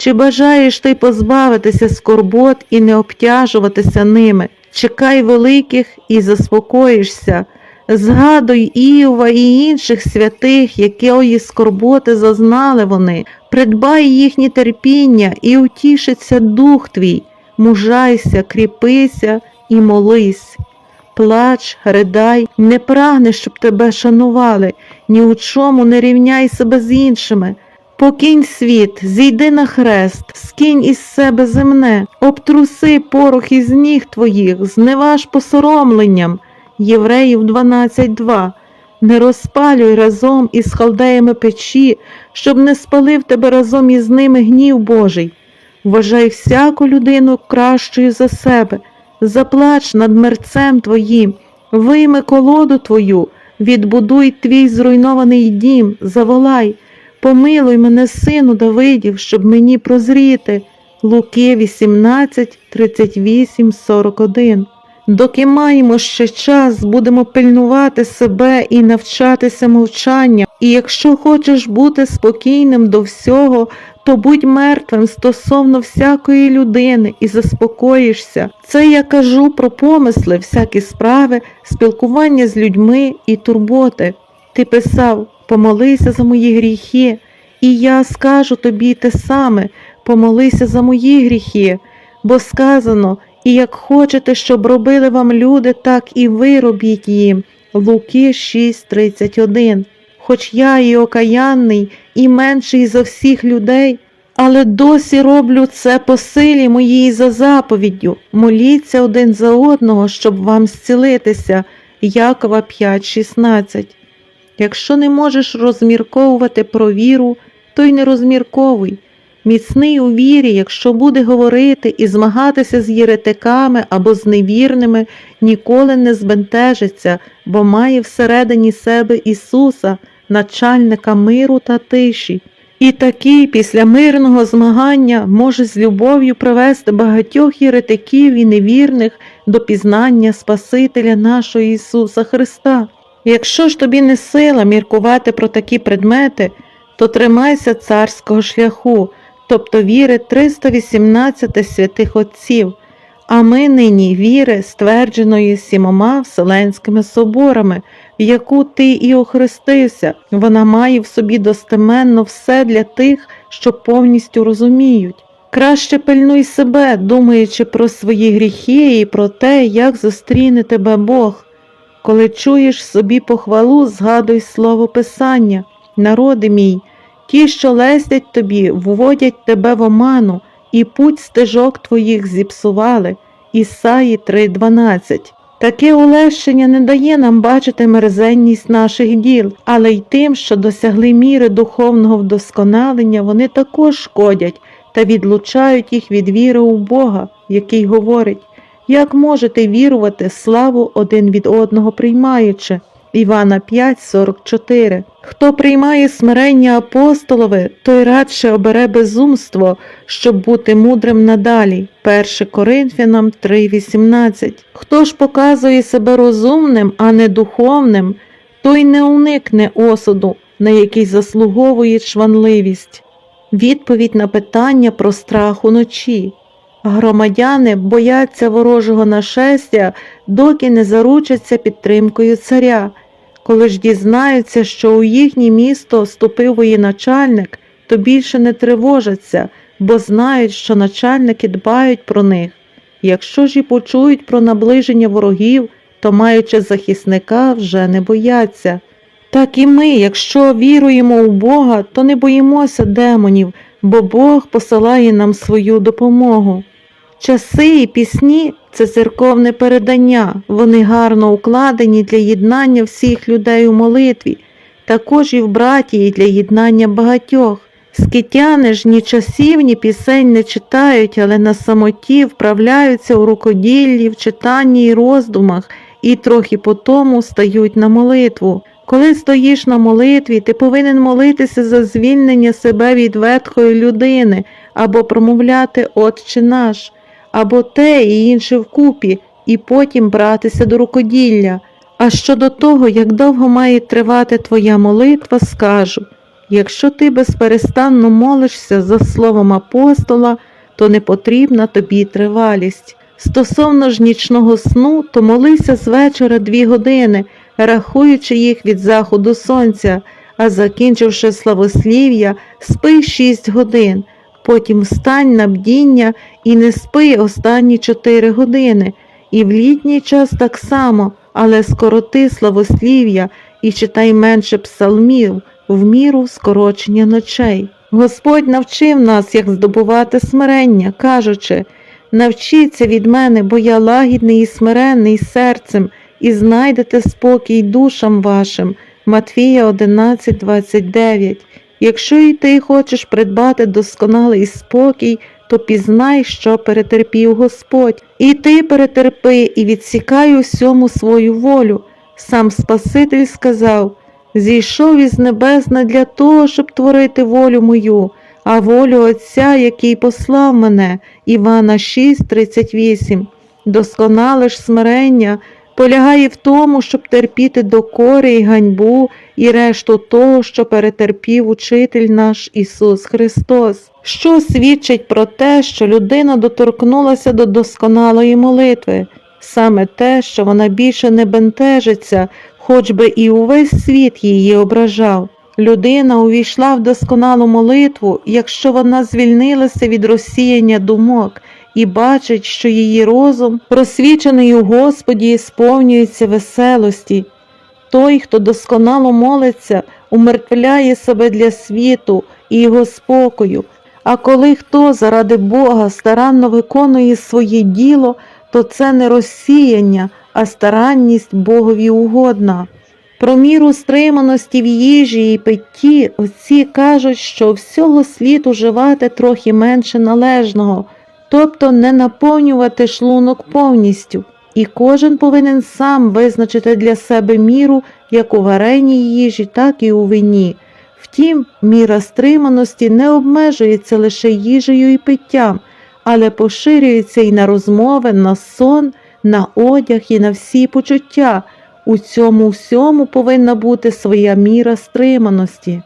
Чи бажаєш ти позбавитися скорбот і не обтяжуватися ними? Чекай великих і заспокоїшся. Згадуй Іова і інших святих, якої скорботи зазнали вони, придбай їхнє терпіння і утішиться дух твій, мужайся, кріпися і молись. Плач, ридай, не прагни, щоб тебе шанували, ні у чому не рівняй себе з іншими. Покинь світ, зійди на хрест, скинь із себе земне, обтруси порох із ніг твоїх, зневаж посоромленням. Євреїв 12.2 Не розпалюй разом із халдеями печі, щоб не спалив тебе разом із ними гнів Божий. Вважай всяку людину кращою за себе, заплач над мерцем твоїм, вийми колоду твою, відбудуй твій зруйнований дім, заволай, помилуй мене, сину Давидів, щоб мені прозріти. Луки 18, 38, 41 Доки маємо ще час, будемо пильнувати себе і навчатися мовчання. І якщо хочеш бути спокійним до всього, то будь мертвим стосовно всякої людини і заспокоїшся. Це я кажу про помисли, всякі справи, спілкування з людьми і турботи. Ти писав, помолися за мої гріхи, і я скажу тобі те саме, помолися за мої гріхи, бо сказано, і як хочете, щоб робили вам люди, так і ви робіть їм. Луки 6:31. Хоч я і окаянний, і менший за всіх людей, але досі роблю це по силі моїй за заповіддю. Моліться один за одного, щоб вам зцілитися. Якова 5:16. Якщо не можеш розмірковувати про віру, то й не розмірковуй. Міцний у вірі, якщо буде говорити і змагатися з єретиками або з невірними, ніколи не збентежиться, бо має всередині себе Ісуса, начальника миру та тиші. І такий після мирного змагання може з любов'ю привести багатьох єретиків і невірних до пізнання Спасителя нашого Ісуса Христа. Якщо ж тобі не сила міркувати про такі предмети, то тримайся царського шляху, тобто віри 318 святих Отців, а ми нині віри, ствердженої сімома Вселенськими соборами, в яку ти і охрестився, вона має в собі достеменно все для тих, що повністю розуміють. Краще пильнуй себе, думаючи про свої гріхи і про те, як зустріне тебе Бог. Коли чуєш собі похвалу, згадуй слово Писання, народи мій, ті, що лестять тобі, вводять тебе в оману, і путь стежок твоїх зіпсували. Ісаї 3:12. Таке улещення не дає нам бачити мерзенність наших діл, але й тим, що досягли міри духовного вдосконалення, вони також шкодять та відлучають їх від віри у Бога, який говорить як можете вірувати славу один від одного приймаючи? Івана 5,44 Хто приймає смирення апостолове, той радше обере безумство, щоб бути мудрим надалі. 1 Коринфянам 3,18 Хто ж показує себе розумним, а не духовним, той не уникне осуду, на який заслуговує чванливість. Відповідь на питання про страх уночі. Громадяни бояться ворожого нашестя, доки не заручаться підтримкою царя. Коли ж дізнаються, що у їхнє місто ступив воєначальник, то більше не тривожаться, бо знають, що начальники дбають про них. Якщо ж і почують про наближення ворогів, то, маючи захисника, вже не бояться. Так і ми, якщо віруємо у Бога, то не боїмося демонів, бо Бог посилає нам свою допомогу. Часи і пісні це церковне передання, вони гарно укладені для єднання всіх людей у молитві, також і в братії для єднання багатьох. Скитяни ж ні часів, ні пісень не читають, але на самоті вправляються у рукоділлі, в читанні і роздумах, і трохи по тому стають на молитву. Коли стоїш на молитві, ти повинен молитися за звільнення себе від ветхої людини або промовляти Отче наш або те і інше вкупі, і потім братися до рукоділля. А щодо того, як довго має тривати твоя молитва, скажу Якщо ти безперестанно молишся за словом апостола, то не потрібна тобі тривалість. Стосовно ж нічного сну, то молися з вечора дві години, рахуючи їх від заходу сонця, а закінчивши славослів'я, спи шість годин, потім встань на бдіння і не спи останні чотири години, і в літній час так само, але скороти славослів'я і читай менше псалмів в міру скорочення ночей. Господь навчив нас, як здобувати смирення, кажучи, навчіться від мене, бо я лагідний і смиренний серцем, і знайдете спокій душам вашим. Матвія 11:29. Якщо і ти хочеш придбати досконалий спокій, то пізнай, що перетерпів Господь, і ти перетерпи, і відсікай усьому свою волю. Сам Спаситель сказав зійшов із небес не для того, щоб творити волю мою, а волю Отця, який послав мене. Івана 6:38. Досконале ж смирення полягає в тому, щоб терпіти докори і ганьбу і решту того, що перетерпів учитель наш Ісус Христос, що свідчить про те, що людина доторкнулася до досконалої молитви, саме те, що вона більше не бентежиться, хоч би і увесь світ її ображав. Людина увійшла в досконалу молитву, якщо вона звільнилася від розсіяння думок і бачить, що її розум, просвічений у Господі, сповнюється веселості. Той, хто досконало молиться, умертвляє себе для світу і його спокою. А коли хто заради Бога старанно виконує своє діло, то це не розсіяння, а старанність Богові угодна. Про міру стриманості в їжі і питті отці кажуть, що всього слід уживати трохи менше належного, тобто не наповнювати шлунок повністю, і кожен повинен сам визначити для себе міру як у вареній їжі, так і у вині. Втім, міра стриманості не обмежується лише їжею і питтям, але поширюється і на розмови, на сон, на одяг і на всі почуття. У цьому всьому повинна бути своя міра стриманості.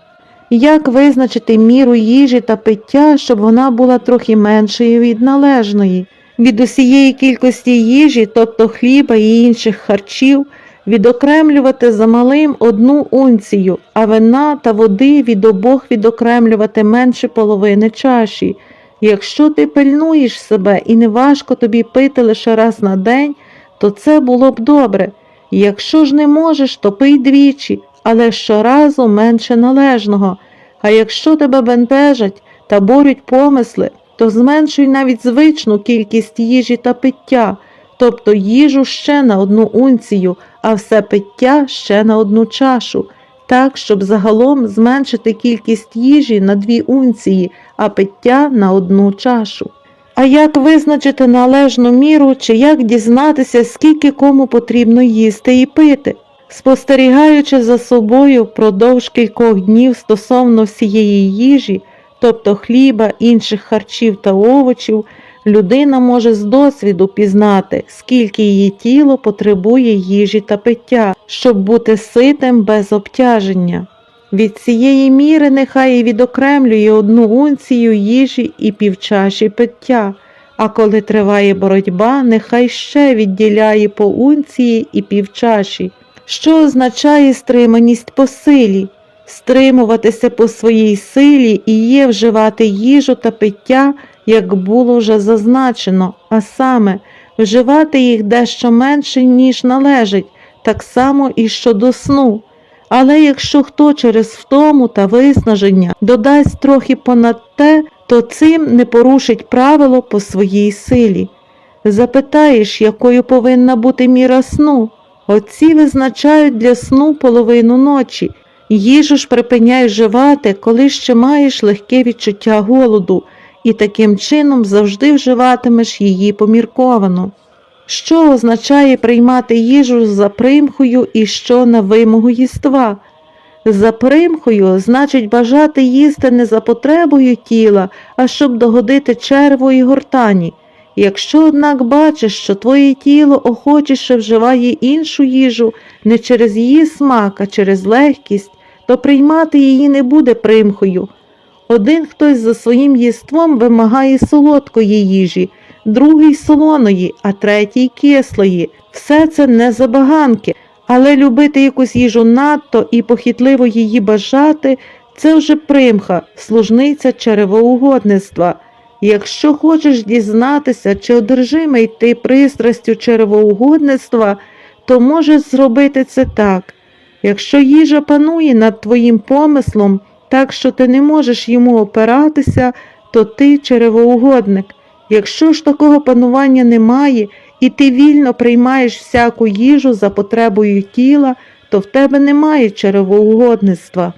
Як визначити міру їжі та пиття, щоб вона була трохи меншою від належної? Від усієї кількості їжі, тобто хліба і інших харчів, відокремлювати за малим одну унцію, а вина та води від обох відокремлювати менше половини чаші. Якщо ти пильнуєш себе і не важко тобі пити лише раз на день, то це було б добре. Якщо ж не можеш, то пий двічі, але щоразу менше належного. А якщо тебе бентежать та борють помисли, то зменшуй навіть звичну кількість їжі та пиття, тобто їжу ще на одну унцію, а все пиття ще на одну чашу, так, щоб загалом зменшити кількість їжі на дві унції, а пиття на одну чашу. А як визначити належну міру чи як дізнатися, скільки кому потрібно їсти і пити? Спостерігаючи за собою впродовж кількох днів стосовно всієї їжі, тобто хліба, інших харчів та овочів, людина може з досвіду пізнати, скільки її тіло потребує їжі та пиття, щоб бути ситим без обтяження. Від цієї міри нехай і відокремлює одну унцію їжі і півчаші пиття, а коли триває боротьба, нехай ще відділяє по унції і півчаші, що означає стриманість по силі. Стримуватися по своїй силі і є вживати їжу та пиття, як було вже зазначено, а саме вживати їх дещо менше, ніж належить, так само і щодо сну. Але якщо хто через втому та виснаження додасть трохи понад те, то цим не порушить правило по своїй силі. Запитаєш, якою повинна бути міра сну? Отці визначають для сну половину ночі. Їжу ж припиняй вживати, коли ще маєш легке відчуття голоду, і таким чином завжди вживатимеш її помірковано. Що означає приймати їжу за примхою і що на вимогу їства? За примхою значить бажати їсти не за потребою тіла, а щоб догодити черву і гортані. Якщо, однак, бачиш, що твоє тіло охочіше вживає іншу їжу не через її смак, а через легкість, то приймати її не буде примхою. Один хтось за своїм єством вимагає солодкої їжі, другий солоної, а третій кислої. Все це не забаганки, але любити якусь їжу надто і похитливо її бажати це вже примха, служниця черевоугодництва. Якщо хочеш дізнатися, чи одержимий ти пристрастю черевоугодництва, то можеш зробити це так. Якщо їжа панує над твоїм помислом, так що ти не можеш йому опиратися, то ти черевоугодник. Якщо ж такого панування немає, і ти вільно приймаєш всяку їжу за потребою тіла, то в тебе немає черевоугодництва.